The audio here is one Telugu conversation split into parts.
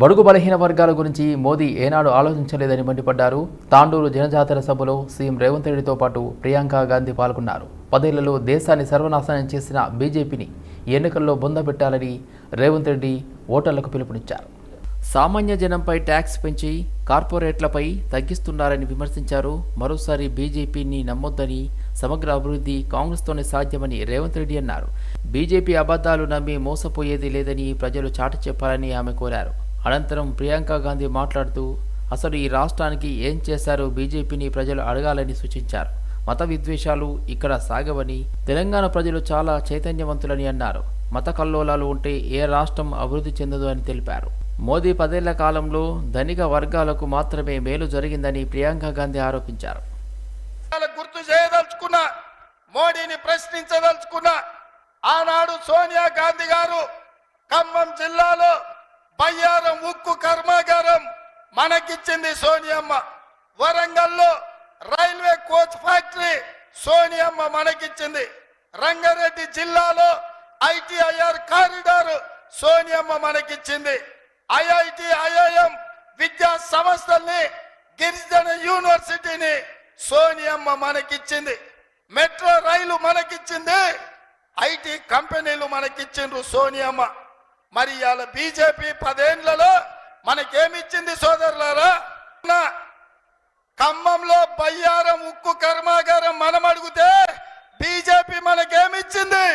బడుగు బలహీన వర్గాల గురించి మోదీ ఏనాడు ఆలోచించలేదని మండిపడ్డారు. తాండూరు జనజాతర సభలో సీఎం రేవంత్ రెడ్డితో పాటు ప్రియాంక గాంధీ పాల్గొన్నారు. పదేళ్ళలో దేశాన్ని సర్వనాశనం చేసిన బీజేపీని ఎన్నికల్లో బొందబెట్టాలని రేవంత్ రెడ్డి ఓటర్లకు పిలుపునిచ్చారు. సామాన్య జనంపై ట్యాక్స్ పెంచి కార్పొరేట్లపై తగ్గిస్తున్నారని విమర్శించారు. మరోసారి బీజేపీని నమ్మొద్దని సమగ్ర అభివృద్ధి కాంగ్రెస్తోనే సాధ్యమని రేవంత్ రెడ్డి అన్నారు. బీజేపీ అబద్ధాలు నమ్మి మోసపోయేది లేదని ప్రజలు చాటి చెప్పాలని ఆమె కోరారు. అనంతరం ప్రియాంక గాంధీ మాట్లాడుతూ అసలు ఈ రాష్ట్రానికి ఏం చేశారో బీజేపీని ప్రజలు అడగాలని సూచించారు. మత విద్వేషాలు ఇక్కడ సాగవని తెలంగాణ ప్రజలు చాలా చైతన్యవంతులని అన్నారు. మత కల్లోలాలు ఉంటే ఏ రాష్ట్రం అభివృద్ధి చెందదు అని తెలిపారు. మోదీ పదేళ్ళ కాలంలో ధనిక వర్గాలకు మాత్రమే మేలు జరిగిందని ప్రియాంక గాంధీ ఆరోపించారు. గుర్తు చేయదలుచుకున్నా మోడీని ప్రశ్నించదలుచుకున్నా ఆనాడు సోనియా గాంధీ గారు ఖమ్మం జిల్లాలో బయ్యారం ఉక్కు కర్మాగారం మనకిచ్చింది సోనియమ్మ. వరంగల్లో రైల్వే కోచ్ ఫ్యాక్టరీ సోనియమ్మ మనకిచ్చింది. రంగారెడ్డి జిల్లాలో ఐటీఐఆర్ కారిడార్ సోనియమ్మ మనకిచ్చింది. ఐఐటి ఐఐఎం విద్యా సంస్థల్ని గిరిజన యూనివర్సిటీని సోనియమ్మ మనకిచ్చింది. Metro rail మనకిచ్చింది. ఐటీ కంపెనీలు మనకిచ్చిండ్రు సోనియమ్మ. మరి ఇవాళ బీజేపీ పదేండ్లలో మనకేమిచ్చింది సోదరులారా? నా ఖమ్మంలో బయ్యారం ఉక్కు కర్మాగారం మనం అడిగితే బీజేపీ మనకేమిచ్చింది?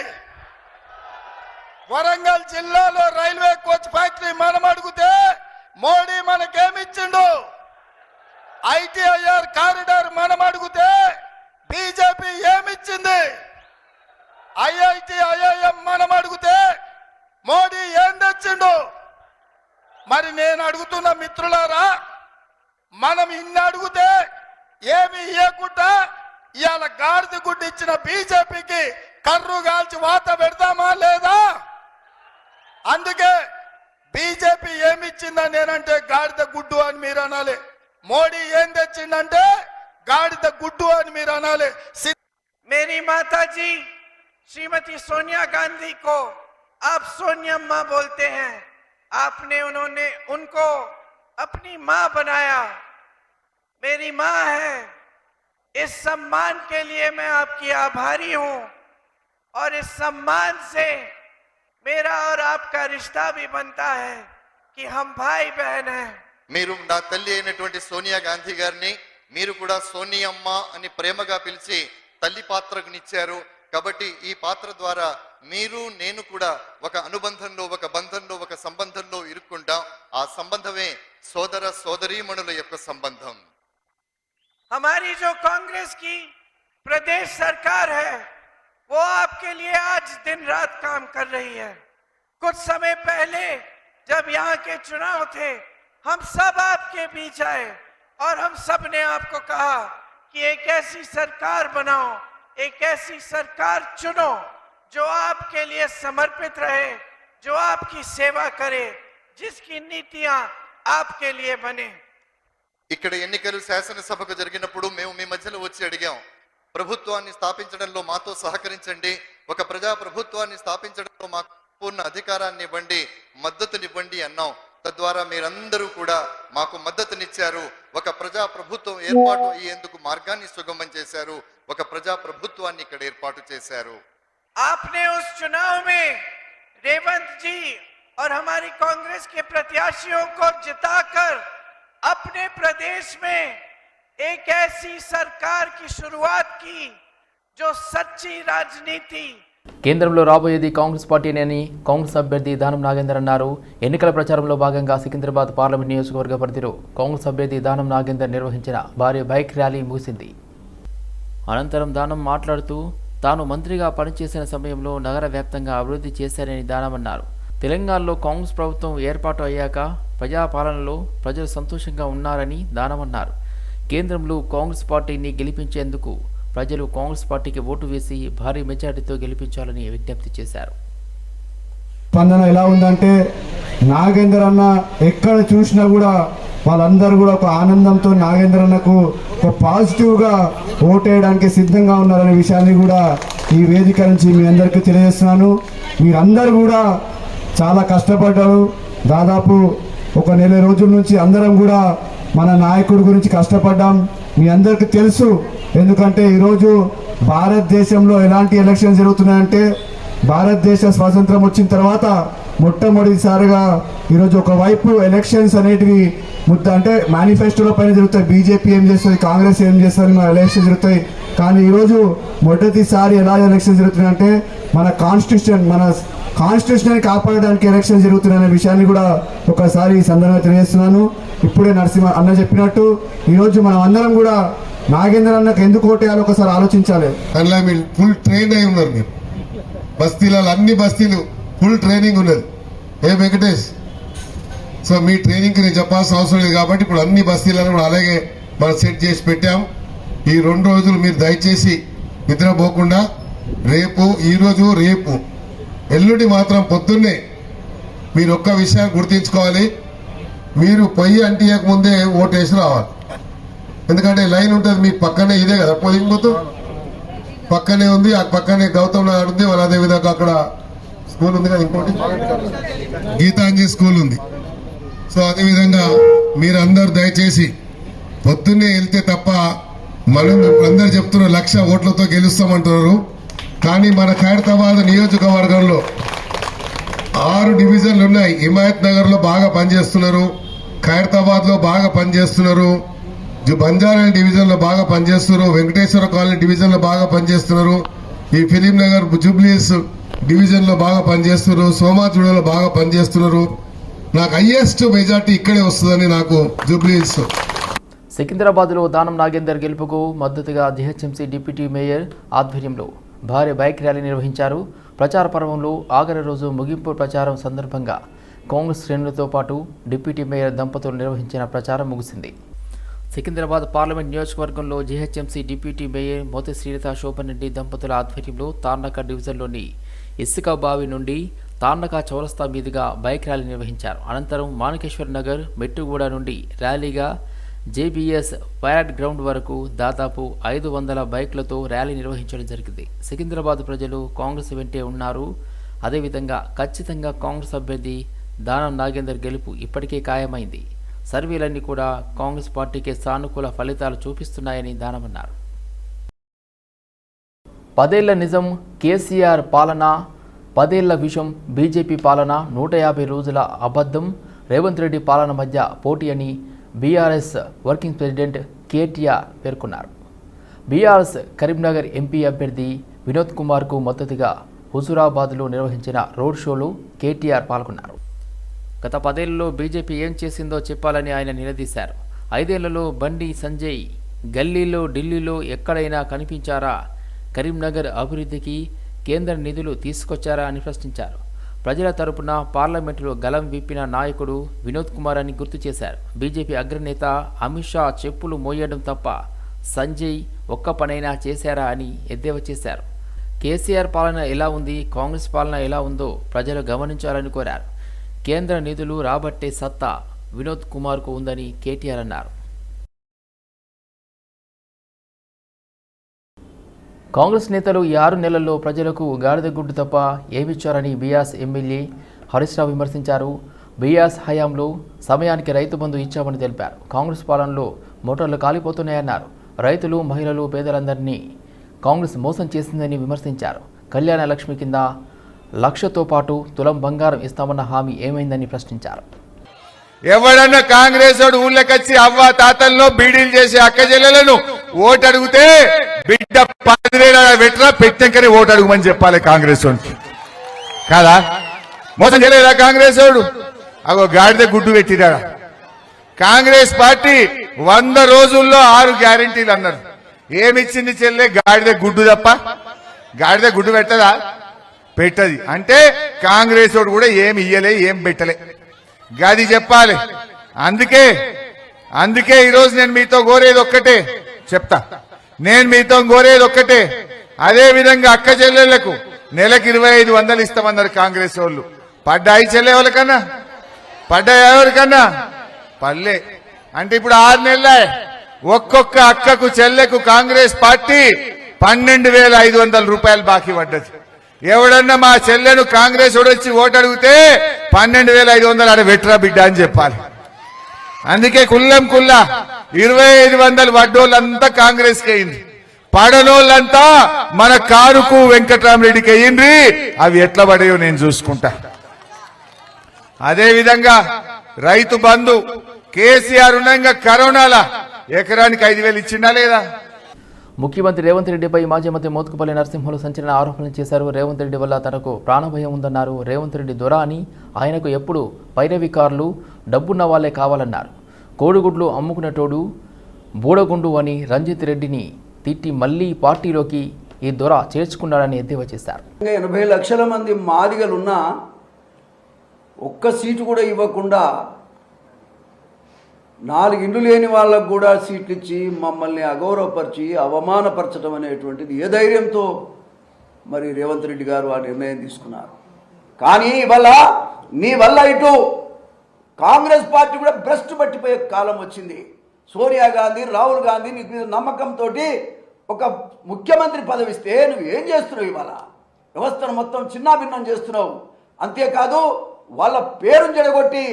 వరంగల్ జిల్లాలో రైల్వే కోచ్ ఫ్యాక్టరీ మనం అడిగితే మోడీ మనకేమిచ్చిండు? ఐటీఐఆర్ కారిడార్ మనం అడిగితే బీజేపీ ఏమిచ్చింది? ఐఐటి ఐఐఎం మనం అడిగితే మోడీ ఏం తెచ్చిండు? మరి నేను అడుగుతున్న మిత్రులారా మనం ఇన్ని అడిగితే ఏమి ఇవ్వకుండా ఇవాళ గాడిద గుడ్డు ఇచ్చిన బీజేపీకి కర్రు గాల్చి వాత పెడతామా లేదా? అందుకే బీజేపీ ఏమి ఇచ్చిందా నేనంటే గాడిద గుడ్డు అని మీరు అనాలి. మోడీ ఏం తెచ్చిందంటే గాడిద గుడ్డు అని మీరు అనాలి. మేరీ మాతాజీ శ్రీమతి సోనియా గాంధీ కో गांधी को आप सोनियम्मा बोलते हैं आपने उन्होंने उनको अपनी मां बनाया मेरी मां है इस सम्मान के लिए मैं आपकी आभारी हूं और इस सम्मान से मेरा और आपका रिश्ता भी बनता है कि हम भाई बहन हैं మీరు నా తల్లి అయినటువంటి సోనియా గాంధీ గారిని మీరు కూడా సోనియమ్మ అని ప్రేమగా పిలిచి తల్లి పాత్రకునిచ్చారు కాబట్టి ఈ పాత్ర ద్వారా మీరు నేను కూడా ఒక అనుబంధంలో ఒక బంధంలో ఒక సంబంధంలో ఇరుక్కుంటాం ఆ సంబంధమే సోదర సోదరీమణుల యొక్క సంబంధం हमारी जो कांग्रेस की प्रदेश सरकार है वो आपके लिए आज दिन रात काम कर रही है कुछ समय पहले जब यहाँ के चुनाव थे हम सब आपके बीच आए और हम सब ने आपको कहा कि एक ऐसी सरकार बनाओ एक ऐसी सरकार चुनो जो आपके लिए समर्पित रहे जो आपकी सेवा करे जिसकी नीतियां आपके लिए बने ఇక్కడ ఎన్నికలు శాసనసభకు జరిగినప్పుడు మేము మీ మధ్యలో వచ్చి అడిగాం ప్రభుత్వాన్ని స్థాపించడంలో మాతో సహకరించండి ఒక ప్రజా ప్రభుత్వాన్ని స్థాపించడంలో మాకు పూర్ణ అధికారాన్ని ఇవ్వండి మద్దతునివ్వండి అన్నాం తద్వారా మీరందరూ కూడా మాకు మద్దతునిచ్చారు ఒక ప్రజా ప్రభుత్వం ఏర్పాటు అయ్యేందుకు మార్గాన్ని సుగమం చేశారు ఒక ప్రజా ప్రభుత్వాన్ని ఇక్కడ ఏర్పాటు చేశారు आपने उस चुनाव में रेवंत जी और हमारी कांग्रेस के प्रत्याशियों को जिताकर अपने प्रदेश में एक ऐसी सरकार की शुरुआत की जो सच्ची राजनीति కేంద్రంలో రాబోయేది కాంగ్రెస్ పార్టీనేని కాంగ్రెస్ అభ్యర్థి దానం నాగేందర్ అన్నారు. ఎన్నికల ప్రచారంలో భాగంగా సికింద్రాబాద్ పార్లమెంట్ నియోజకవర్గ పరిధిలో కాంగ్రెస్ అభ్యర్థి దానం నాగేందర్ నిర్వహించిన భారీ బైక్ ర్యాలీ ముగిసింది. అనంతరం దానం మాట్లాడుతూ తాను మంత్రిగా పనిచేసిన సమయంలో నగర వ్యాప్తంగా అభివృద్ధి చేశారని దానం అన్నారు. తెలంగాణలో కాంగ్రెస్ ప్రభుత్వం ఏర్పాటు అయ్యాక ప్రజాపాలనలో ప్రజలు సంతోషంగా ఉన్నారని దానం అన్నారు. కేంద్రంలో కాంగ్రెస్ పార్టీని గెలిపించేందుకు ప్రజలు కాంగ్రెస్ పార్టీకి ఓటు వేసి భారీ మెజార్టీతో గెలిపించాలని విజ్ఞప్తి చేశారు. స్పందన ఎలా ఉందంటే నాగేందర్ అన్న ఎక్కడ చూసినా కూడా వాళ్ళందరూ కూడా ఒక ఆనందంతో నాగేంద్ర అన్నకు ఒక పాజిటివ్గా ఓటేయడానికి సిద్ధంగా ఉన్నారనే విషయాన్ని కూడా ఈ వేదిక నుంచి మీ అందరికీ తెలియజేస్తున్నాను. మీరందరూ కూడా చాలా కష్టపడ్డారు. దాదాపు ఒక నెల రోజుల నుంచి అందరం కూడా మన నాయకుడి గురించి కష్టపడ్డాం. మీ అందరికీ తెలుసు ఎందుకంటే ఈరోజు భారతదేశంలో ఎలాంటి ఎలక్షన్ జరుగుతున్నాయంటే భారతదేశ స్వాతంత్రం వచ్చిన తర్వాత మొట్టమొదటిసారిగా ఈరోజు ఒకవైపు ఎలక్షన్స్ అనేటివి ముద్ద అంటే మేనిఫెస్టోలో పైన జరుగుతాయి. బీజేపీ ఏం చేస్తుంది? కాంగ్రెస్ ఏం చేస్తుంది? మన ఎలక్షన్ జరుగుతాయి. కానీ ఈరోజు మొదటిసారి ఎలా ఎలక్షన్ జరుగుతున్నాయంటే మన కాన్స్టిట్యూషన్ మన కాన్స్టిట్యూషన్ కాపాడడానికి ఎలక్షన్ జరుగుతున్నాయనే విషయాన్ని కూడా ఒకసారి ఈ సందర్భంగా తెలియజేస్తున్నాను. ఇప్పుడే నరసింహ అన్న చెప్పినట్టు ఈరోజు మనం అందరం కూడా నాగేంద్ర అన్నకు ఎందుకు ఓటేయాలో ఒకసారి ఆలోచించాలి. అందులో మీరు ఫుల్ ట్రైన్ అయి ఉన్నారు మీరు. బస్తీలలో అన్ని బస్తీలు ఫుల్ ట్రైనింగ్ ఉన్నది. ఏ వెంకటేష్? సో మీ ట్రైనింగ్కి నేను చెప్పాల్సిన అవసరం లేదు కాబట్టి ఇప్పుడు అన్ని బస్తీలను కూడా అలాగే మనం సెట్ చేసి పెట్టాం. ఈ రెండు రోజులు మీరు దయచేసి నిద్రపోకుండా రేపు ఈరోజు రేపు ఎల్లుండి మాత్రం పొద్దున్నే మీరు ఒక్క విషయాన్ని గుర్తించుకోవాలి. మీరు పొయ్యి అంటియక ముందే ఓటేసి రావాలి. ఎందుకంటే లైన్ ఉంటుంది మీ పక్కనే ఇదే కదా పోలింగ్ పక్కనే ఉంది ఆ పక్కనే గౌతమ్ నగర్ ఉంది వాళ్ళు అదే విధంగా అక్కడ స్కూల్ ఉంది కదా ఇంకోటి? గీతాంజలి స్కూల్ ఉంది. సో అదేవిధంగా మీరు మీరందరూ దయచేసి పొద్దున్నే వెళ్తే తప్ప మనం అందరు చెప్తున్న లక్ష ఓట్లతో గెలుస్తామంటున్నారు. కానీ మన ఖైరతాబాద్ నియోజకవర్గంలో ఆరు డివిజన్లు ఉన్నాయి. హిమాయత్ నగర్లో బాగా పనిచేస్తున్నారు ఖైరతాబాద్లో బాగా పనిచేస్తున్నారు. బంజారా డివిజన్లో బాగా పనిచేస్తున్నారు వెంకటేశ్వర కాలనీ డివిజన్లో బాగా పనిచేస్తున్నారు ఈ ఫిలిం నగర్ జూబ్లీస్ డివిజన్లో బాగా పనిచేస్తున్నారు సోమాజుడలో బాగా పనిచేస్తున్నారు. నాకు హైయెస్ట్ మెజార్టీ ఇక్కడే వస్తుందని నాకు జూబ్లీస్. సికింద్రాబాద్లో దానం నాగేందర్ గెలుపుకు మద్దతుగా జిహెచ్ఎంసీ డిప్యూటీ మేయర్ ఆధ్వర్యంలో భారీ బైక్ ర్యాలీ నిర్వహించారు. ప్రచార పర్వంలో ఆఖరి రోజు ముగింపు ప్రచారం సందర్భంగా కాంగ్రెస్ శ్రేణులతో పాటు డిప్యూటీ మేయర్ దంపతులు నిర్వహించిన ప్రచారం ముగిసింది. సికింద్రాబాద్ పార్లమెంట్ నియోజకవర్గంలో GHMC deputy mayor Mothe Srilatha Shoban దంపతుల ఆధ్వర్యంలో తార్నక డివిజన్లోని ఇసుక బావి నుండి తార్నక చౌరస్తా మీదుగా బైక్ ర్యాలీ నిర్వహించారు. అనంతరం మాణికేశ్వర్ నగర్ మెట్టుగూడ నుండి ర్యాలీగా జేబీఎస్ పైరాట్ గ్రౌండ్ వరకు దాదాపు ఐదు వందల బైక్లతో ర్యాలీ నిర్వహించడం జరిగింది. సికింద్రాబాద్ ప్రజలు కాంగ్రెస్ వెంటే ఉన్నారు. అదేవిధంగా ఖచ్చితంగా కాంగ్రెస్ అభ్యర్థి దానం నాగేందర్ గెలుపు ఇప్పటికే ఖాయమైంది. సర్వేలన్నీ కూడా కాంగ్రెస్ పార్టీకి సానుకూల ఫలితాలు చూపిస్తున్నాయని దానమన్నారు. పదేళ్ళ నిజం కేసీఆర్ పాలన పదేళ్ళ విషం బీజేపీ పాలన నూట యాభై రోజుల అబద్ధం రేవంత్ రెడ్డి పాలన మధ్య పోటీ అని బీఆర్ఎస్ వర్కింగ్ ప్రెసిడెంట్ కేటీఆర్ పేర్కొన్నారు. బీఆర్ఎస్ కరీంనగర్ ఎంపీ అభ్యర్థి వినోద్ కుమార్కు మద్దతుగా హుజురాబాద్లో నిర్వహించిన రోడ్ షోలో కేటీఆర్ పాల్గొన్నారు. గత పదేళ్ళలో బీజేపీ ఏం చేసిందో చెప్పాలని ఆయన నిలదీశారు. ఐదేళ్ళలో బండి సంజయ్ గల్లీలో ఢిల్లీలో ఎక్కడైనా కనిపించారా? కరీంనగర్ అభివృద్ధికి కేంద్ర నిధులు తీసుకొచ్చారా అని ప్రశ్నించారు. ప్రజల తరపున పార్లమెంటులో గలం విప్పిన నాయకుడు వినోద్ కుమార్ అని గుర్తు చేశారు. బీజేపీ అగ్రనేత అమిత్ షా చెప్పులు మోయడం తప్ప సంజయ్ ఒక్క పనైనా చేశారా అని ఎద్దేవా చేశారు. కేసీఆర్ పాలన ఎలా ఉంది? కాంగ్రెస్ పాలన ఎలా ఉందో ప్రజలు గమనించాలని కోరారు. కేంద్ర నిధులు రాబట్టే సత్తా వినోద్ కుమార్కు ఉందని కేటీఆర్ అన్నారు. కాంగ్రెస్ నేతలు ఈ ఆరు నెలల్లో ప్రజలకు గాడిద గుడ్డు తప్ప ఏమిచ్చారని బియాస్ ఎమ్మెల్యే హరీష్ రావు విమర్శించారు. బియాస్ హయాంలో సమయానికి రైతు బంధు ఇచ్చామని తెలిపారు. కాంగ్రెస్ పాలనలో మోటార్లు కాలిపోతున్నాయన్నారు. రైతులు మహిళలు పేదలందరినీ కాంగ్రెస్ మోసం చేసిందని విమర్శించారు. కళ్యాణ లక్ష్మి కింద లక్షతో పాటు తులం బంగారం ఇస్తామన్న హామీ ఏమైందని ప్రశ్నించారు. ఎవడన్నా కాంగ్రెస్ వాడు ఊళ్ళకొచ్చి అవ్వ తాతల్లో బీడీలు చేసి అక్క చెల్లెలను ఓటు అడిగితే బిడ్డ పదివేల పెట్టరా పెట్టాకనే ఓటు అడుగుమని చెప్పాలి కాంగ్రెస్ వాడికి కాదా? మోసం చేయలేదా కాంగ్రెస్ వాడు అగో గాడిద గుడ్డు పెట్టిరా కాంగ్రెస్ పార్టీ వంద రోజుల్లో ఆరు గ్యారంటీలు అన్నారు. ఏమిచ్చింది చెల్లె గాడిద గుడ్డు తప్ప? గాడిద గుడ్డు పెట్టదా? పెట్టది. అంటే కాంగ్రెస్ వాడు కూడా ఏమి ఇయ్యలే ఏం పెట్టలే. గది చెప్పాలి. అందుకే అందుకే ఈరోజు నేను మీతో కోరేది ఒక్కటే. చెప్తా. నేను మీతో కోరేది ఒక్కటే. అదే విధంగా అక్క చెల్లెళ్ళకు నెలకు ఇరవై ఐదు వందలు ఇస్తామన్నారు కాంగ్రెస్ వాళ్ళు. పడ్డాయి చెల్లె వాళ్ళకన్నా పడ్డాయి ఎవరికన్నా? పల్లె. అంటే ఇప్పుడు ఆరు నెలలే. ఒక్కొక్క అక్కకు చెల్లెకు కాంగ్రెస్ పార్టీ పన్నెండు వేల ఐదు రూపాయలు బాకీ పడ్డది. ఎవడన్నా మా చెల్లెను కాంగ్రెస్ వచ్చి ఓటు అడిగితే పన్నెండు వేల ఐదు వందలు ఆడ వెట్రా బిడ్డ అని చెప్పాలి. అందుకే కుల్లం కుల్లా ఇరవై ఐదు వందలు వడ్డోళ్ళంతా కాంగ్రెస్కి అయింది. పడనోళ్ళంతా మన కారుకు వెంకటరామరెడ్డికి అయ్యింది అవి ఎట్లా పడేయో నేను చూసుకుంటా. అదే విధంగా రైతు బంధు కేసీఆర్ ఉండగా కరోనాల ఎకరానికి ఐదు వేలు ఇచ్చిండా లేదా? ముఖ్యమంత్రి రేవంత్ రెడ్డిపై మాజీ మంత్రి మోత్కుపల్లి నరసింహులు సంచలన ఆరోపణలు చేశారు. రేవంత్ రెడ్డి వల్ల తనకు ప్రాణభయం ఉందన్నారు. రేవంత్ రెడ్డి దొర అని ఆయనకు ఎప్పుడు పైరవికారులు డబ్బున్న వాళ్ళే కావాలన్నారు. కోడిగుడ్లు అమ్ముకునేటోడు బూడగుండు అని రంజిత్ రెడ్డిని తిట్టి మళ్ళీ పార్టీలోకి ఈ దొర చేర్చుకున్నాడని ఎద్దేవా చేశారు. ఎనభై లక్షల మంది మాదిగలున్నా ఒక్క సీటు కూడా ఇవ్వకుండా నాలుగు ఇండ్లు లేని వాళ్ళకు కూడా సీట్లు ఇచ్చి మమ్మల్ని అగౌరవపరిచి అవమానపరచడం అనేటువంటిది ఏ ధైర్యంతో మరి రేవంత్ రెడ్డి గారు ఆ నిర్ణయం తీసుకున్నారు. కానీ ఇవాళ నీ వల్ల ఇటు కాంగ్రెస్ పార్టీ కూడా భ్రష్టు పట్టిపోయే కాలం వచ్చింది. సోనియా గాంధీ రాహుల్ గాంధీ నీకు మీద నమ్మకంతో ఒక ముఖ్యమంత్రి పదవిస్తే నువ్వు ఏం చేస్తున్నావు ఇవాళ? వ్యవస్థను మొత్తం చిన్నాభిన్నం చేస్తున్నావు. అంతేకాదు వాళ్ళ పేరును చెడగొట్టి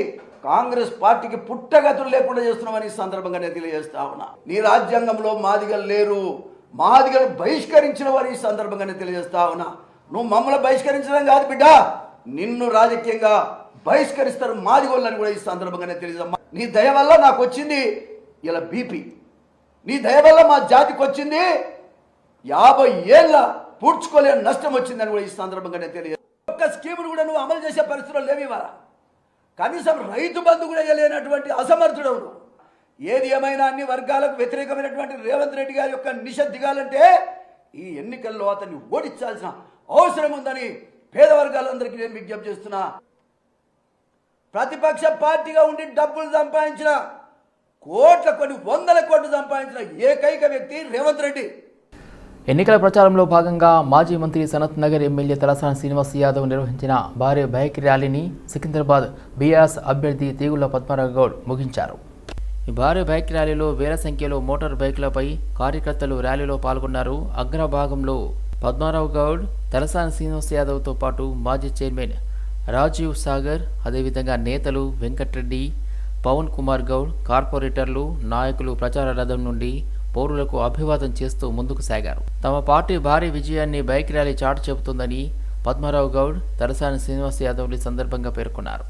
కాంగ్రెస్ పార్టీకి పుట్టగతులు లేకుండా చేస్తున్నామని ఈ సందర్భంగా నేను తెలియజేస్తా ఉన్నా. నీ రాజ్యాంగంలో మాదిగలు లేరు. మాదిగలు బహిష్కరించిన వారు ఈ సందర్భంగా నేను తెలియజేస్తా ఉన్నా. నువ్వు మమ్మల్ని బహిష్కరించడం కాదు బిడ్డ. నిన్ను రాజకీయంగా బహిష్కరిస్తారు మాదిగోళ్ళని కూడా ఈ సందర్భంగా నేను తెలియజేస్తా నీ దయ వల్ల నాకు వచ్చింది ఇలా బీపీ. నీ దయ వల్ల మా జాతికి వచ్చింది. యాభై ఏళ్ళ పూడ్చుకోలేని నష్టం వచ్చిందని కూడా ఈ సందర్భంగా నేను తెలియజేస్తాను ఒక్క స్కీమును కూడా నువ్వు అమలు చేసే పరిస్థితుల్లో లేవు ఇవాళ. కనీసం రైతు బంధు కూడా ఇవ్వలేనటువంటి అసమర్థుడవును ఏది ఏమైనా అన్ని వర్గాలకు వ్యతిరేకమైనటువంటి రేవంత్ రెడ్డి గారి యొక్క నిష దిగాలంటే ఈ ఎన్నికల్లో అతన్ని ఓడించాల్సిన అవసరం ఉందని పేద వర్గాలందరికీ నేను విజ్ఞప్తి చేస్తున్నా. ప్రతిపక్ష పార్టీగా ఉండి డబ్బులు సంపాదించిన కోట్ల కొన్ని వందల కోట్లు సంపాదించిన ఏకైక వ్యక్తి రేవంత్ రెడ్డి. ఎన్నికల ప్రచారంలో భాగంగా మాజీ మంత్రి సనత్ నగర్ ఎమ్మెల్యే తలసాని శ్రీనివాస్ యాదవ్ నిర్వహించిన భారీ బైక్ ర్యాలీని సికింద్రాబాద్ బీఆర్ఎస్ అభ్యర్థి తీగుల పద్మారావు గౌడ్ ముగించారు. ఈ భారీ బైక్ ర్యాలీలో వేల సంఖ్యలో మోటార్ బైకులపై కార్యకర్తలు ర్యాలీలో పాల్గొన్నారు అగ్రభాగంలో పద్మారావు గౌడ్ తలసాని శ్రీనివాస్ యాదవ్తో పాటు మాజీ చైర్మన్ రాజీవ్ సాగర్ అదేవిధంగా నేతలు వెంకట్రెడ్డి పవన్ కుమార్ గౌడ్ కార్పొరేటర్లు నాయకులు ప్రచార రథం నుండి పౌరులకు అభివాదం చేస్తూ ముందుకు సాగారు. తమ పార్టీ భారీ విజయాన్ని బైక్ ర్యాలీ చాటు చెబుతుందని పద్మారావు గౌడ్ తలసాని శ్రీనివాస్ యాదవ్లు సందర్భంగా పేర్కొన్నారు.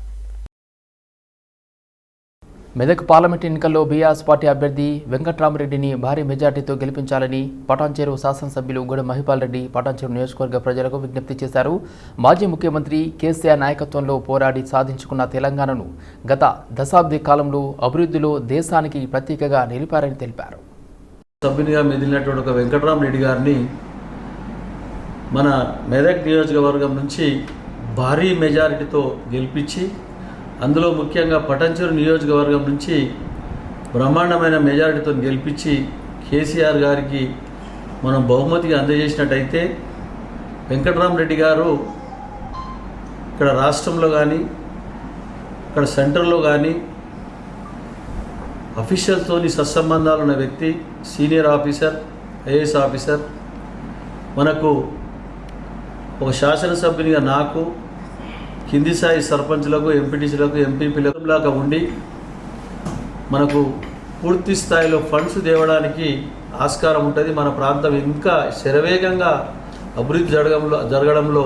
మెదక్ పార్లమెంట్ ఎన్నికల్లో బీఆర్ఎస్ పార్టీ అభ్యర్థి వెంకట్రామరెడ్డిని భారీ మెజార్టీతో గెలిపించాలని పటాన్చేరు శాసనసభ్యులు గుడ మహిపాల్ రెడ్డి పటాన్చేరు నియోజకవర్గ ప్రజలకు విజ్ఞప్తి చేశారు. మాజీ ముఖ్యమంత్రి కేసీఆర్ నాయకత్వంలో పోరాడి సాధించుకున్న తెలంగాణను గత దశాబ్ది కాలంలో అభివృద్ధిలో దేశానికి ప్రత్యేకగా నిలిపారని తెలిపారు. సభ్యునిగా మెదిలినటువంటి ఒక వెంకటరామరెడ్డి గారిని మన మెదక్ నియోజకవర్గం నుంచి భారీ మెజారిటీతో గెలిపించి అందులో ముఖ్యంగా పటంచెరు నియోజకవర్గం నుంచి బ్రహ్మాండమైన మెజారిటీతో గెలిపించి కేసీఆర్ గారికి మనం బహుమతిగా అందజేసినట్టయితే వెంకటరామరెడ్డి గారు ఇక్కడ రాష్ట్రంలో కానీ ఇక్కడ సెంటర్లో కానీ అఫీషియల్తోని సత్సంబంధాలు ఉన్న వ్యక్తి. సీనియర్ ఆఫీసర్ ఐఏఎస్ ఆఫీసర్ మనకు ఒక శాసనసభ్యునిగా నాకు కింది స్థాయి సర్పంచ్లకు ఎంపీటీసీలకు ఎంపీపీలకు లాగా ఉండి మనకు పూర్తి స్థాయిలో ఫండ్స్ తేవడానికి ఆస్కారం ఉంటుంది. మన ప్రాంతం ఇంకా శరవేగంగా అభివృద్ధి జరగడంలో జరగడంలో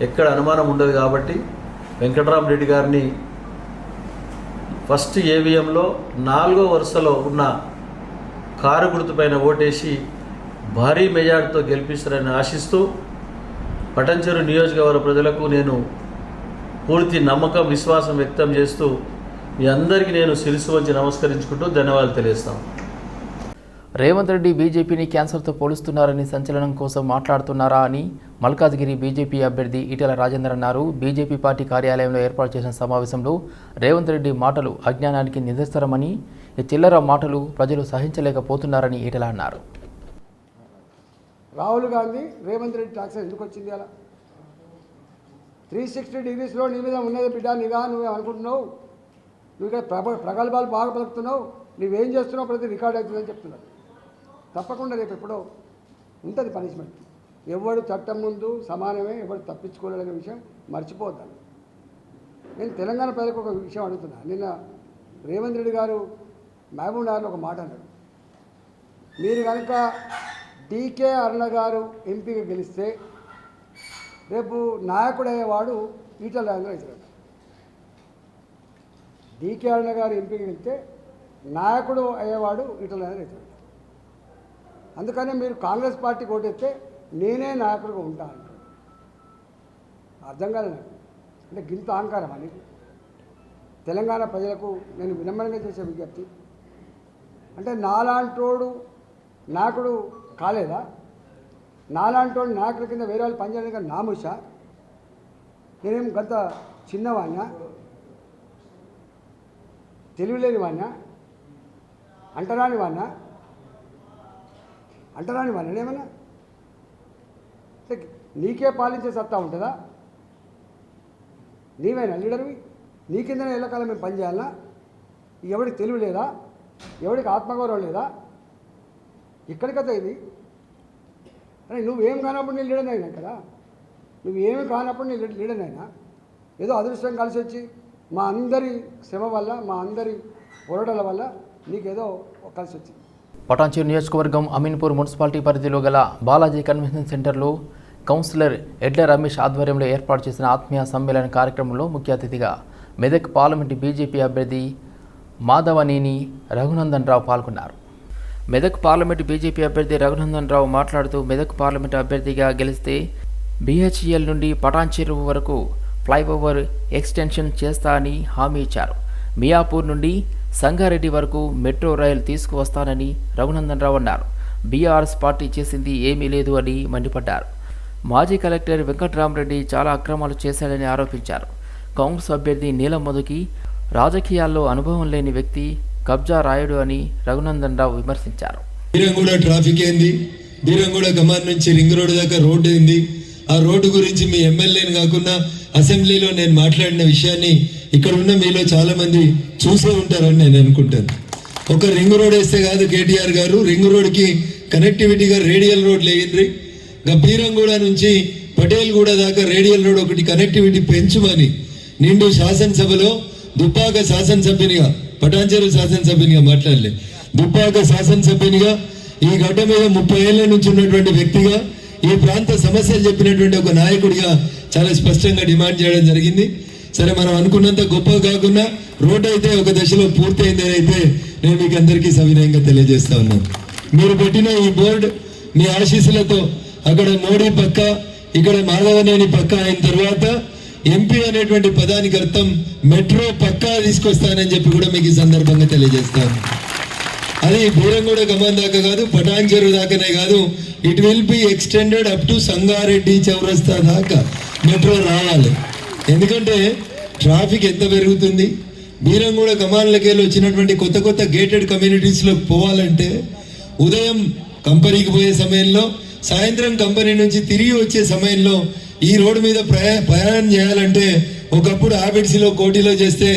ఎక్కడ అనుమానం ఉండదు కాబట్టి వెంకటరామరెడ్డి గారిని ఫస్ట్ ఏవిఎంలో నాలుగో వరుసలో ఉన్న కారు గుర్తుపైన ఓటేసి భారీ మెజార్టీతో గెలిపిస్తారని ఆశిస్తూ పటంచెరు నియోజకవర్గ ప్రజలకు నేను పూర్తి నమ్మకం విశ్వాసం వ్యక్తం చేస్తూ మీ అందరికీ నేను శిరస్సు వచ్చి నమస్కరించుకుంటూ ధన్యవాదాలు తెలియస్తాను రేవంత్ రెడ్డి బీజేపీని క్యాన్సర్తో పోలుస్తున్నారని సంచలనం కోసం మాట్లాడుతున్నారా అని మల్కాజ్గిరి బీజేపీ అభ్యర్థి ఈటెల రాజేందర్ అన్నారు. బీజేపీ పార్టీ కార్యాలయంలో ఏర్పాటు చేసిన సమావేశంలో రేవంత్ రెడ్డి మాటలు అజ్ఞానానికి నిదర్శనమని ఈ చిల్లర మాటలు ప్రజలు సహించలేకపోతున్నారని ఈటల అన్నారు. రాహుల్ గాంధీ రేవంత్ రెడ్డి ట్యాక్స్ ఎందుకు వచ్చింది అలా? త్రీ సిక్స్టీ డిగ్రీస్లో నీ మీద ఉన్నది బిడ్డ నీగా నువ్వు అనుకుంటున్నావు నువ్వు ఇక్కడ ప్రభ ప్రగల్భాలు బాగా పలుకుతున్నావు. నువ్వేం చేస్తున్నావు? ప్రతి రికార్డ్ అవుతుందని చెప్తున్నావు తప్పకుండా రేపు ఎప్పుడో ఉంటుంది పనిష్మెంట్ ఎవడు చట్టం ముందు సమానమే ఎవడు తప్పించుకోలేదనే విషయం మర్చిపోతాను నేను తెలంగాణ ప్రజలకు ఒక విషయం అడుగుతున్నా. నిన్న రేవంత్ రెడ్డి గారు మహబూబ్ నగర్లో ఒక మాట అన్నాడు. మీరు కనుక డీకే అరుణ గారు ఎంపీగా గెలిస్తే రేపు నాయకుడు అయ్యేవాడు ఈటల రాజేంద్ర అవుతాడు. డీకే అరుణ గారు ఎంపీగా గెలిస్తే నాయకుడు అయ్యేవాడు ఈటల రాజేంద్ర అవుతాడు. అందుకనే మీరు కాంగ్రెస్ పార్టీ ఓటేస్తే నేనే నాయకుడిగా ఉంటా అంటాడు. అర్థం కాదు నాకు. అంటే గింత అహంకారం అని తెలంగాణ ప్రజలకు నేను వినమ్రంగా చేసే విజ్ఞప్తి. అంటే నాలాంటోడు నాకుడు కాలేదా? నాలాంటోడు నాకుల కింద వేరే వాళ్ళు పనిచేయడం కానీ నాముష నేనేం గంత చిన్నవాణ్ణా తెలివిలేని వాణ్ణా అంటరాని వాణ్ణా అంటరాని వాణ్ణా ఏమన్నా నీకే పాలించే సత్తా ఉంటుందా? నీవేనా లీడర్వి? నీ కిందనే ఎల్లకాలం మేము పనిచేయాలనా ఎవరికి తెలివి లేదా? ఎవడికి ఆత్మగౌరవం లేదా? ఇక్కడి కథ ఇది. అరే నువ్వేం కానప్పుడు నేను లీడనైనా కదా? నువ్వేమి కానప్పుడు నేను లీడనైనా ఏదో అదృష్టం కలిసి వచ్చి మా అందరి శ్రమ వల్ల మా అందరి పోరాటాల వల్ల నీకేదో కలిసి వచ్చింది పటాన్చేరు నియోజకవర్గం అమీన్పూర్ మున్సిపాలిటీ పరిధిలో గల బాలాజీ కన్వెన్షన్ సెంటర్లో కౌన్సిలర్ ఎడ్ల రమేష్ ఆధ్వర్యంలో ఏర్పాటు చేసిన ఆత్మీయ సమ్మేళన కార్యక్రమంలో ముఖ్య అతిథిగా మెదక్ పార్లమెంటు బీజేపీ అభ్యర్థి మాధవనేని రఘునందన్ రావు పాల్గొన్నారు. మెదక్ పార్లమెంటు బీజేపీ అభ్యర్థి రఘునందన్ రావు మాట్లాడుతూ మెదక్ పార్లమెంటు అభ్యర్థిగా గెలిస్తే బీహెచ్ఈఎల్ నుండి పటాన్చేరు వరకు ఫ్లైఓవర్ ఎక్స్టెన్షన్ చేస్తా అని హామీ ఇచ్చారు. మియాపూర్ నుండి సంగారెడ్డి వరకు మెట్రో రైలు తీసుకువస్తానని రఘునందన్ రావు అన్నారు. బీఆర్ఎస్ పార్టీ చేసింది ఏమీ లేదు అని మండిపడ్డారు. మాజీ కలెక్టర్ వెంకట్రామరెడ్డి చాలా అక్రమాలు చేశాడని ఆరోపించారు. కాంగ్రెస్ అభ్యర్థి నీలం మధుకి రాజకీయాల్లో అనుభవం లేని వ్యక్తి కబ్జా రాయుడు అని రఘునందన్ రావు విమర్శించారు. బీరంగూడ ట్రాఫిక్ ఏంది? బీరంగూడ కమాన్ నుంచి రింగ్ రోడ్ దాకా రోడ్డు ఏంది? ఆ రోడ్డు గురించి మీ ఎమ్మెల్యేని కాకుండా అసెంబ్లీలో నేను మాట్లాడిన విషయాన్ని ఇక్కడ ఉన్న మీలో చాలా మంది చూసే ఉంటారని నేను అనుకుంటాను. ఒక రింగ్ రోడ్ వేస్తే కాదు కేటీఆర్ గారు రింగ్ రోడ్కి కనెక్టివిటీగా రేడియల్ రోడ్ లేయింది ఇంకా బీరంగూడ నుంచి పటేల్గూడ దాకా రేడియల్ రోడ్ ఒకటి కనెక్టివిటీ పెంచుమని నిండు శాసనసభలో దుబ్బాక శాసనసభ్యునిగా పటాన్చెరు శాసనసభ్యునిగా మాట్లాడలే. దుబ్బాక శాసనసభ్యునిగా ఈ గడ్డ మీద ముప్పై ఏళ్ళ నుంచి ఉన్నటువంటి వ్యక్తిగా ఈ ప్రాంత సమస్యలు చెప్పినటువంటి ఒక నాయకుడిగా చాలా స్పష్టంగా డిమాండ్ చేయడం జరిగింది. సరే మనం అనుకున్నంత గొప్ప కాకుండా రోడ్ అయితే ఒక దశలో పూర్తయిందని అయితే నేను మీకు అందరికీ సవినయంగా తెలియజేస్తా ఉన్నాను. మీరు పెట్టిన ఈ బోర్డు మీ ఆశీస్సులతో అక్కడ మోడీ పక్క ఇక్కడ మాధవనేని పక్క అయిన తర్వాత ఎంపీ అనేటువంటి పదానికి అర్థం మెట్రో పక్కా తీసుకొస్తానని చెప్పి కూడా మీకు ఈ సందర్భంగా తెలియజేస్తాను. అది బీరంగూడ గమన్ దాకా కాదు పటాన్ చెరువు దాకానే కాదు it will be extended up to Sangareddy చౌరస్తా దాకా మెట్రో రావాలి. ఎందుకంటే ట్రాఫిక్ ఎంత పెరుగుతుంది? బీరంగూడ గమాన్లకెళ్ళి వచ్చినటువంటి కొత్త కొత్త గేటెడ్ కమ్యూనిటీస్లో పోవాలంటే ఉదయం కంపెనీకి పోయే సమయంలో సాయంత్రం కంపెనీ నుంచి తిరిగి వచ్చే సమయంలో ఈ రోడ్డు మీద ప్రయా ప్రయాణం చేయాలంటే ఒకప్పుడు ఆబిడ్స్లో కోటిలో చేస్తే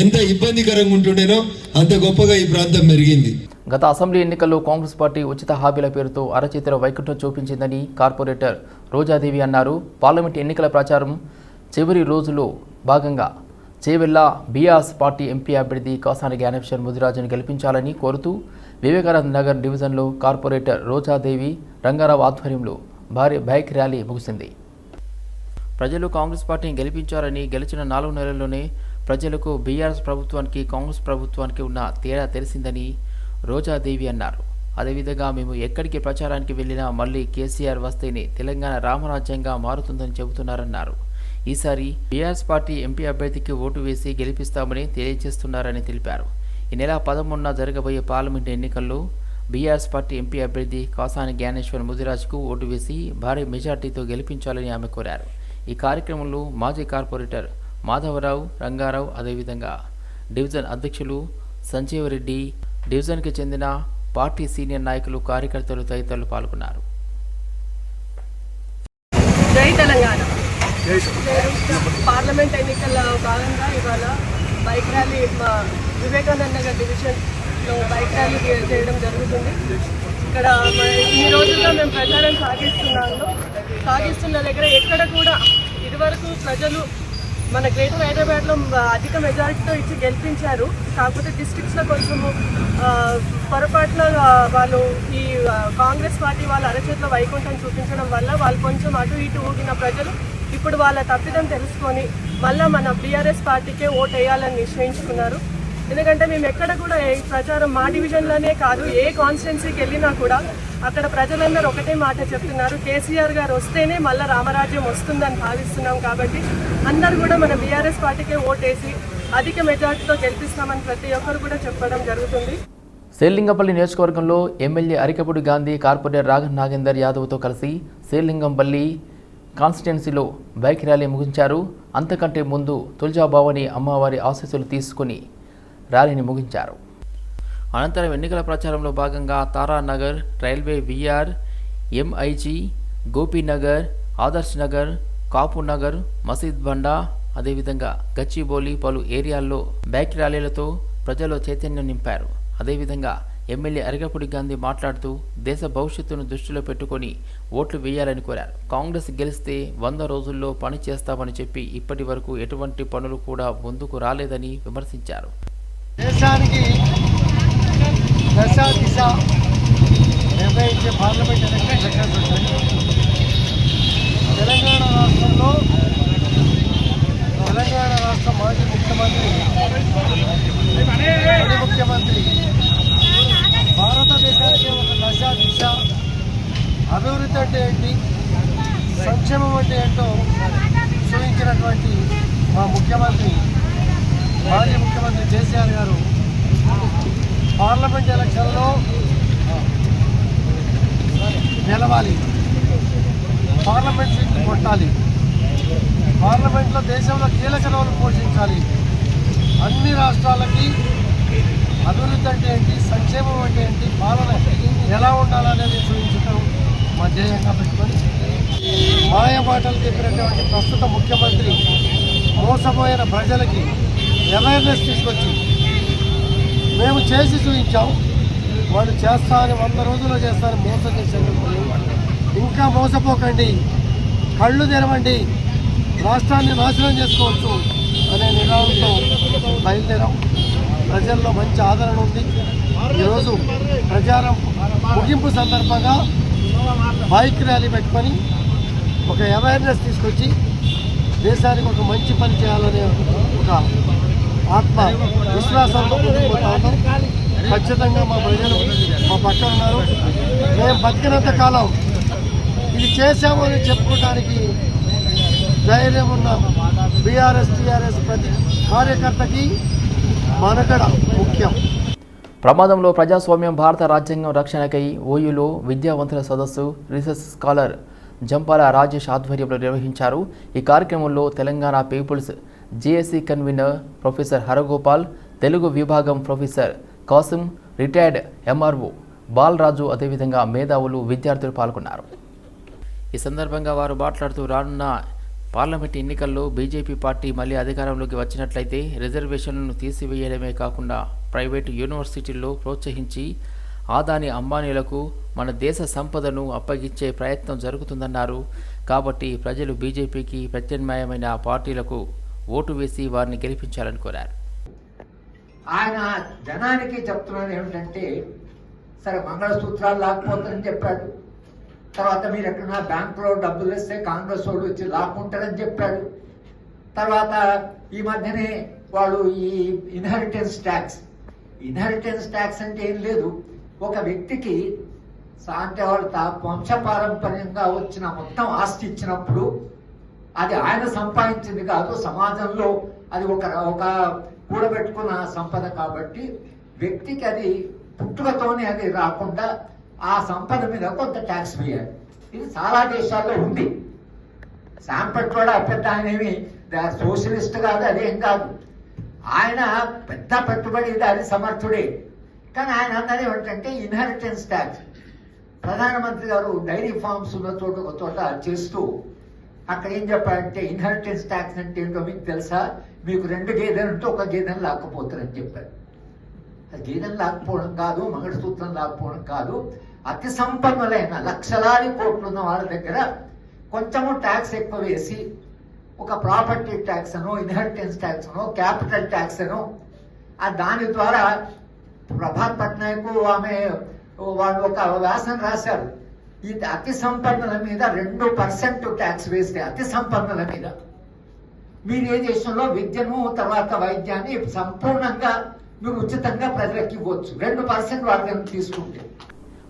ఎంత ఇబ్బందికరంగా ఉంటుండేనో అంత గొప్పగా ఈ ప్రాంతం మెరిగింది. గత అసెంబ్లీ ఎన్నికల్లో కాంగ్రెస్ పార్టీ ఉచిత హామీల పేరుతో అరచేతిలో వైకుంఠం చూపించిందని కార్పొరేటర్ రోజాదేవి అన్నారు. పార్లమెంట్ ఎన్నికల ప్రచారం చివరి రోజులో భాగంగా చేవెళ్ళ బీఆర్ఎస్ పార్టీ ఎంపీ అభ్యర్థి కాసాని జ్ఞానేశ్వర్ ముదిరాజును గెలిపించాలని కోరుతూ వివేకానంద నగర్ డివిజన్లో కార్పొరేటర్ రోజాదేవి రంగారావు ఆధ్వర్యంలో భారీ బైక్ ర్యాలీ ముగిసింది. ప్రజలు కాంగ్రెస్ పార్టీని గెలిపించారని గెలిచిన నాలుగు నెలల్లోనే ప్రజలకు బీఆర్ఎస్ ప్రభుత్వానికి కాంగ్రెస్ ప్రభుత్వానికి ఉన్న తేడా తెలిసిందని రోజాదేవి అన్నారు. అదేవిధంగా మేము ఎక్కడికి ప్రచారానికి వెళ్ళినా మళ్ళీ కేసీఆర్ వస్తేనే తెలంగాణ రామరాజ్యంగా మారుతుందని చెబుతున్నారన్నారు. ఈసారి బీఆర్ఎస్ పార్టీ ఎంపీ అభ్యర్థికి ఓటు వేసి గెలిపిస్తామని తెలియజేస్తున్నారని తెలిపారు. ఈ నెల పదమూడున జరగబోయే పార్లమెంటు ఎన్నికల్లో బీఆర్ఎస్ పార్టీ ఎంపీ అభ్యర్థి కాసాని జ్ఞానేశ్వర్ ముదిరాజ్కు ఓటు వేసి భారీ మెజార్టీతో గెలిపించాలని ఆమె కోరారు. ఈ కార్యక్రమంలో మాజీ కార్పొరేటర్ మాధవరావు రంగారావు అదేవిధంగా డివిజన్ అధ్యక్షులు సంజీవరెడ్డి డివిజన్కి చెందిన పార్టీ సీనియర్ నాయకులు కార్యకర్తలు తదితరులు పాల్గొన్నారు. జై తెలంగాణ. పార్లమెంట్ ఎన్నికల భాగంగా ఇవాళ బైక్ ర్యాలీ మా వివేకానంద నగర్ డివిజన్లో బైక్ ర్యాలీ చేయడం జరుగుతుంది. ఇక్కడ ఈ రోజుల్లో మేము ప్రచారం సాగిస్తున్నాము. సాగిస్తున్న దగ్గర ఎక్కడ కూడా ఇదివరకు ప్రజలు మన గ్రేటర్ హైదరాబాద్లో అధిక మెజారిటీతో ఇచ్చి గెలిపించారు. కాకపోతే డిస్ట్రిక్ట్స్లో కొంచెము పొరపాటున వాళ్ళు ఈ కాంగ్రెస్ పార్టీ వాళ్ళ అరచేతిలో వైకుంఠం చూపించడం వల్ల వాళ్ళు కొంచెం అటు ఇటు ఊగిన ప్రజలు ఇప్పుడు వాళ్ళ తప్పిదం తెలుసుకొని మళ్ళీ మన బీఆర్ఎస్ పార్టీకే ఓటు వేయాలని నిశ్చయించుకున్నారు. ఎందుకంటే మేము ఎక్కడ కూడా ఈ ప్రచారం మా డివిజన్లోనే కాదు ఏ కాన్స్టిట్యున్సీకి వెళ్ళినా కూడా అక్కడ ప్రజలందరూ ఒకటే మాట చెప్తున్నారు. కేసీఆర్ గారు వస్తేనే మళ్ళీ రామరాజ్యం వస్తుందని భావిస్తున్నాం కాబట్టి అందరు కూడా మన బీఆర్ఎస్ పార్టీకే ఓటేసి అధిక మెజార్టీతో గెలిపిస్తామని ప్రతి ఒక్కరు కూడా చెప్పడం జరుగుతుంది. శ్రీలింగంపల్లి నియోజకవర్గంలో ఎమ్మెల్యే అరికపూడి గాంధీ కార్పొరేటర్ రాఘన్ నాగేందర్ యాదవ్తో కలిసి శ్రీలింగంపల్లి కాన్స్టిట్యున్సీలో బైక్ ర్యాలీ ముగించారు. అంతకంటే ముందు తులజాభావని అమ్మవారి ఆశీస్సులు తీసుకుని ర్యాలీని ముగించారు. అనంతరం ఎన్నికల ప్రచారంలో భాగంగా Taranagar railway VR MIG Gopinagar Adarsh Nagar Kapu Nagar Masjid Banda అదేవిధంగా గచ్చిబౌలి పలు ఏరియాల్లో బైక్ ర్యాలీలతో ప్రజల్లో చైతన్యం నింపారు. అదేవిధంగా ఎమ్మెల్యే అరగపూడి గాంధీ మాట్లాడుతూ దేశ భవిష్యత్తును దృష్టిలో పెట్టుకొని ఓట్లు వేయాలని కోరారు. కాంగ్రెస్ గెలిస్తే వంద రోజుల్లో పని చేస్తామని చెప్పి ఇప్పటి వరకు ఎటువంటి పనులు కూడా ముందుకు రాలేదని విమర్శించారు. దేశానికి దశ దిశ. నిర్ణయించే పార్లమెంట్ ఎలక్షన్ ఎలక్షన్స్ ఉంటాయి తెలంగాణ రాష్ట్రంలో తెలంగాణ రాష్ట్ర మాజీ ముఖ్యమంత్రి మాజీ ముఖ్యమంత్రి. భారతదేశానికి ఒక దశ దిశ. అభివృద్ధి అంటే ఏంటి? సంక్షేమం అంటే ఏంటో చూపించినటువంటి మా ముఖ్యమంత్రి మాజీ ముఖ్యమంత్రి కేసీఆర్ గారు పార్లమెంట్ ఎలక్షన్లో గెలవాలి పార్లమెంట్ సీట్లు కొట్టాలి. పార్లమెంట్లో దేశంలో కీలక రోలు పోషించాలి. అన్ని రాష్ట్రాలకి అభివృద్ధి అంటే ఏంటి? సంక్షేమం అంటే ఏంటి? పాలన ఎలా ఉండాలనేది చూపించడం మా ధ్యేయంగా పెట్టుకొని మాయ మాటలు చెప్పినటువంటి ప్రస్తుత ముఖ్యమంత్రి మోసపోయిన ప్రజలకి అవేర్నెస్ తీసుకొచ్చి మేము చేసి చూపించాం. వాళ్ళు చేస్తా వంద రోజుల్లో చేస్తారని మోసం చేశారు ఇంకా మోసపోకండి. కళ్ళు తెరవండి. రాష్ట్రాన్ని నాశనం చేసుకోవచ్చు అనే నినాదంతో బయలుదేరాం. ప్రజల్లో మంచి ఆదరణ ఉంది. ఈరోజు ప్రచారం ముగింపు సందర్భంగా బైక్ ర్యాలీ పెట్టుకొని ఒక అవేర్నెస్ తీసుకొచ్చి దేశానికి ఒక మంచి పని చేయాలనే ఒక ఆత్మ విశ్వాసంతో ఉన్నాం. ఖచ్చితంగా మా ప్రజలు మా పక్కన ఉన్నారు. మేము బతికినంత కాలం ఇది చేశాము అని చెప్పుకోవడానికి ధైర్యం ఉన్న బీఆర్ఎస్ టీఆర్ఎస్ ప్రతి కార్యకర్తకి మనకడ ముఖ్యం. ప్రమాదంలో ప్రజాస్వామ్యం భారత రాజ్యాంగం రక్షణకై ఓయూలో విద్యావంతుల సదస్సు రీసెర్చ్ స్కాలర్ జంపాల రాజేష్ ఆధ్వర్యంలో నిర్వహించారు. ఈ కార్యక్రమంలో Telangana people's JAC convener professor Haragopal Telugu విభాగం professor Kasim retired MRO Balaraju అదేవిధంగా మేధావులు విద్యార్థులు పాల్గొన్నారు. ఈ సందర్భంగా వారు మాట్లాడుతూ రానున్న పార్లమెంట్ ఎన్నికల్లో బీజేపీ పార్టీ మళ్ళీ అధికారంలోకి వచ్చినట్లయితే రిజర్వేషన్లను తీసివేయడమే కాకుండా ప్రైవేటు యూనివర్సిటీల్లో ప్రోత్సహించి ఆదాని అంబానీలకు మన దేశ సంపదను అప్పగించే ప్రయత్నం జరుగుతుందన్నారు. కాబట్టి ప్రజలు బీజేపీకి ప్రత్యామ్నాయమైన పార్టీలకు ఓటు వేసి వారిని గెలిపించాలని కోరారు. ఆయన జనానికి చెప్తున్నది ఏమిటంటే సరే మంగళసూత్రాలు లాక్కపోతారని చెప్పాడు తర్వాత మీరు ఎక్కడన్నా బ్యాంకులో డబ్బులు ఇస్తే కాంగ్రెస్ వాళ్ళు వచ్చి లాక్కుంటారని చెప్పాడు తర్వాత ఈ మధ్యనే వాళ్ళు ఈ ఇన్హెరిటెన్స్ ట్యాక్స్ ఇన్హెరిటెన్స్ ట్యాక్స్ అంటే ఏం లేదు. ఒక వ్యక్తికి అంటే వాళ్ళ వంశపారంపర్యంగా వచ్చిన మొత్తం ఆస్తి ఇచ్చినప్పుడు అది ఆయన సంపాదించింది కాదు సమాజంలో అది ఒక ఒక కూడబెట్టుకున్న సంపద కాబట్టి వ్యక్తికి అది పుట్టుకతోనే అది రాకుండా ఆ సంపద మీద కొంత ట్యాక్స్ వేయాలి ఇది చాలా దేశాల్లో ఉంది. శామ్ పెట్రోడా పెద్ద ఆయన ఏమి సోషలిస్ట్ కాదు అదేం కాదు. ఆయన పెద్ద పెట్టుబడిదారి సమర్థుడే. కానీ ఆయన అన్నది ఏమిటంటే ఇన్హెరిటెన్స్ ట్యాక్స్ ప్రధానమంత్రి గారు డైరీ ఫార్మ్స్ ఉన్న చోట ఒక చోట చేస్తూ అక్కడ ఏం చెప్పారంటే ఇన్హెరిటెన్స్ ట్యాక్స్ అంటే ఏంటో మీకు తెలుసా? మీకు రెండు గేదెలు ఉంటే ఒక గేదెను లాక్కపోతారని చెప్పారు. అది గేదెను లాక్కపోవడం కాదు మంగళసూత్రం లాక్కపోవడం కాదు. అతి సంపన్నులైన లక్షలాది కోట్లు ఉన్న వాళ్ళ దగ్గర కొంచెము ట్యాక్స్ ఎక్కువ వేసి ఒక ప్రాపర్టీ ట్యాక్స్ అను ఇన్హెరిటెన్స్ ట్యాక్స్ అను క్యాపిటల్ ట్యాక్స్ అను ఆ దాని ద్వారా ప్రభాత్ పట్నాయక్ ఆమె వాళ్ళు ఒక వ్యాసం రాశారు. ఈ అతి సంపన్నుల మీద రెండు పర్సెంట్ ట్యాక్స్ వేస్తే అతి సంపన్నుల మీద. మీరు ఏ దేశంలో విద్యను తర్వాత వైద్యాన్ని సంపూర్ణంగా మీరు ఉచితంగా ప్రజలకు ఇవ్వచ్చు. రెండు పర్సెంట్ వాళ్ళని తీసుకుంటే.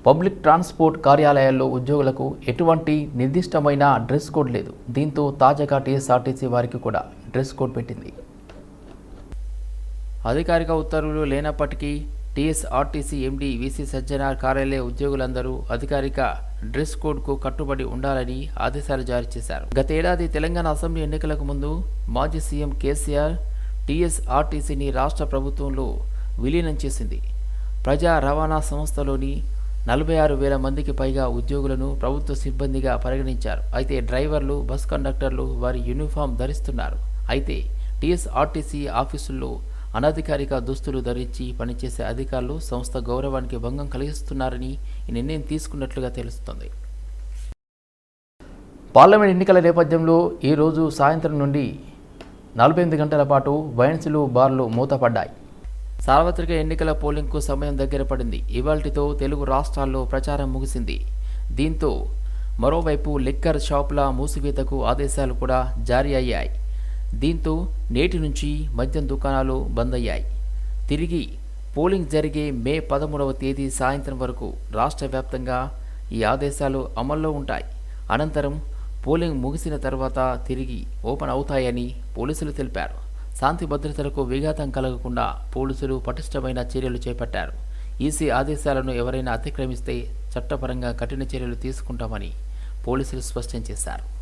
పబ్లిక్ ట్రాన్స్పోర్ట్ కార్యాలయాల్లో ఉద్యోగులకు ఎటువంటి నిర్దిష్టమైన డ్రెస్ కోడ్ లేదు. దీంతో తాజాగా టీఎస్ఆర్టీసీ వారికి కూడా డ్రెస్ కోడ్ పెట్టింది. అధికారిక ఉత్తర్వులు లేనప్పటికీ టీఎస్ఆర్టీసీ ఎండీ వీసీ సజ్జనార్ కార్యాలయ ఉద్యోగులందరూ అధికారిక డ్రెస్ కోడ్కు కట్టుబడి ఉండాలని ఆదేశాలు జారీ చేశారు. గతేడాది తెలంగాణ అసెంబ్లీ ఎన్నికలకు ముందు మాజీ సీఎం కేసీఆర్ టీఎస్ఆర్టీసీని రాష్ట్ర ప్రభుత్వంలో విలీనం చేసింది. ప్రజా రవాణా సంస్థలోని నలభై ఆరు వేల మందికి పైగా ఉద్యోగులను ప్రభుత్వ సిబ్బందిగా పరిగణించారు. అయితే డ్రైవర్లు బస్ కండక్టర్లు వారి యూనిఫామ్ ధరిస్తున్నారు. అయితే టీఎస్ఆర్టీసీ ఆఫీసుల్లో అనధికారిక దుస్తులు ధరించి పనిచేసే అధికారులు సంస్థ గౌరవానికి భంగం కలిగిస్తున్నారని ఈ నిర్ణయం తీసుకున్నట్లుగా తెలుస్తోంది. పార్లమెంట్ ఎన్నికల నేపథ్యంలో ఈరోజు సాయంత్రం నుండి నలభై ఎనిమిది గంటల పాటు వైన్స్లు బార్లు మూతపడ్డాయి. సార్వత్రిక ఎన్నికల పోలింగ్కు సమయం దగ్గర పడింది. ఇవాల్టితో తెలుగు రాష్ట్రాల్లో ప్రచారం ముగిసింది. దీంతో మరోవైపు లిక్కర్ షాపుల మూసివేతకు ఆదేశాలు కూడా జారీ అయ్యాయి. దీంతో నేటి నుంచి మద్యం దుకాణాలు బంద్ అయ్యాయి. తిరిగి పోలింగ్ జరిగే మే పదమూడవ తేదీ సాయంత్రం వరకు రాష్ట్ర వ్యాప్తంగా ఈ ఆదేశాలు అమల్లో ఉంటాయి. అనంతరం పోలింగ్ ముగిసిన తర్వాత తిరిగి ఓపెన్ అవుతాయని పోలీసులు తెలిపారు. శాంతి భద్రతలకు విఘాతం కలగకుండా పోలీసులు పటిష్టమైన చర్యలు చేపట్టారు. ఈసీ ఆదేశాలను ఎవరైనా అతిక్రమిస్తే చట్టపరంగా కఠిన చర్యలు తీసుకుంటామని పోలీసులు స్పష్టం చేశారు.